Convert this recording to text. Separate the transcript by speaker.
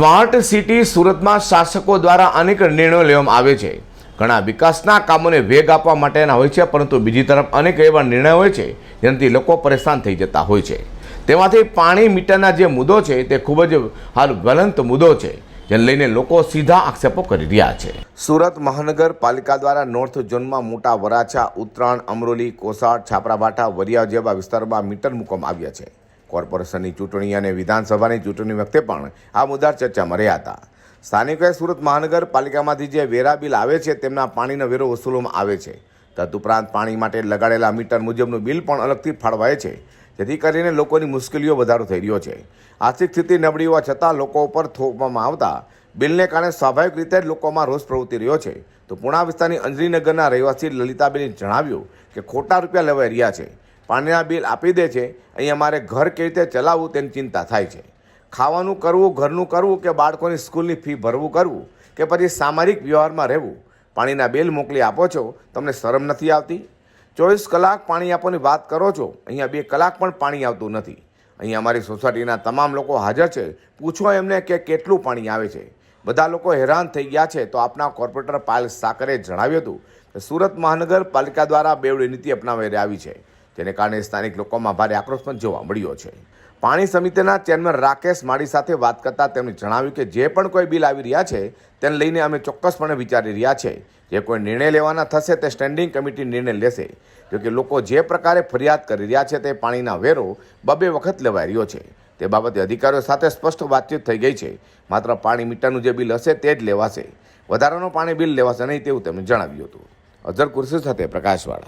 Speaker 1: Smart city સુરતમાં શાસકો દ્વારા અનેક નિર્ણયો લેવામાં આવે છે. ઘણા વિકાસના કામોને વેગ આપવા માટેના હોય છે, પરંતુ બીજી તરફ અનેક એવા નિર્ણયો હોય છે, જેનાથી લોકો પરેશાન થઈ જતા હોય છે. તેમાંથી પાણી મીટરના જે મુદ્દો છે, તે ખૂબ જ હાલ જ્વલંત મુદ્દો છે, જેને લઈને લોકો સીધા આક્ષેપો કરી રહ્યા છે. સુરત મહાનગરપાલિકા દ્વારા નોર્થ ઝોનમાં મોટા વરાછા, ઉત્તરાયણ, અમરોલી, કોસાડ, છાપરાભાઠા, વરિયા જેવા વિસ્તારોમાં મીટર મૂકવામાં આવ્યા છે. કોર્પોરેશનની ચૂંટણી અને વિધાનસભાની ચૂંટણી વખતે પણ આ મુદ્દા ચર્ચામાં રહ્યા હતા. સ્થાનિકોએ સુરત મહાનગરપાલિકામાંથી જે વેરા બિલ આવે છે તેમના પાણીનો વેરો વસૂલવામાં આવે છે. તદુપરાંત પાણી માટે લગાડેલા મીટર મુજબનું બિલ પણ અલગથી ફાળવાય છે. જેથી કરીને લોકોની મુશ્કેલીઓ વધારો થઈ રહ્યો છે. આર્થિક સ્થિતિ નબળી હોવા છતાં લોકો ઉપર થોપવામાં આવતા બિલને કારણે સ્વાભાવિક રીતે જ લોકોમાં રોષ પ્રવૃત્તિ રહ્યો છે. તો પુણા વિસ્તારની અંજલીનગરના રહેવાસી લલિતાબેને જણાવ્યું કે ખોટા રૂપિયા લેવાઈ રહ્યા છે. પાણીના બિલ આપી દે છે અહીં અમારે ઘર કેવી રીતે ચલાવવું તેની ચિંતા થાય છે. ખાવાનું કરવું, ઘરનું કરવું કે બાળકોની સ્કૂલની ફી ભરવું કરવું કે પછી સામાજિક વ્યવહારમાં રહેવું? પાણીના બિલ મોકલી આપો છો, તમને શરમ નથી આવતી? ચોવીસ કલાક પાણી આપવાની વાત કરો છો, અહીંયા બે કલાક પણ પાણી આવતું નથી. અહીંયા અમારી સોસાયટીના તમામ લોકો હાજર છે, પૂછો એમને કે કેટલું પાણી આવે છે. બધા લોકો હેરાન થઈ ગયા છે, તો આપના કોર્પોરેટર પાયલ સાકરે જણાવ્યું હતું કે સુરત મહાનગરપાલિકા દ્વારા બેવડી નીતિ અપનાવી આવી છે. જેને કારણે સ્થાનિક લોકોમાં ભારે આક્રોશ પણ જોવા મળ્યો છે. પાણી સમિતિના ચેરમેન રાકેશ માળી સાથે વાત કરતા તેમણે જણાવ્યું કે જે પણ કોઈ બિલ આવી રહ્યા છે, તેને લઈને અમે ચોક્કસપણે વિચારી રહ્યા છે. જે કોઈ નિર્ણય લેવાના થશે તે સ્ટેન્ડિંગ કમિટી નિર્ણય લેશે. જોકે લોકો જે પ્રકારે ફરિયાદ કરી રહ્યા છે તે પાણીના વેરો બબે વખત લેવાઈ રહ્યો છે. તે બાબતે અધિકારીઓ સાથે સ્પષ્ટ વાતચીત થઈ ગઈ છે. માત્ર પાણી મીટરનું જે બિલ હશે તે જ લેવાશે. વધારાનું પાણી બિલ લેવાશે નહીં તેવું તેમણે જણાવ્યું હતું. અઝર કુર્સી સાથે પ્રકાશવાળા.